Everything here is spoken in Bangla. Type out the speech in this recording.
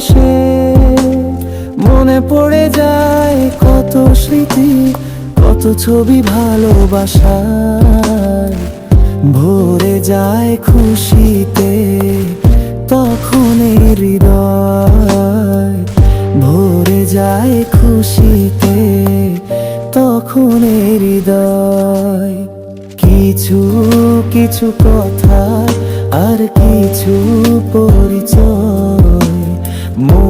বেশে মনে পড়ে যায় কত স্মৃতি, কত ছবি ভালোবাসার। ভরে যায় খুশিতে তখন হৃদয়। ভরে যায় খুশিতে তখন হৃদয়। কিছু কিছু কথা আর কিছু পরিচয়।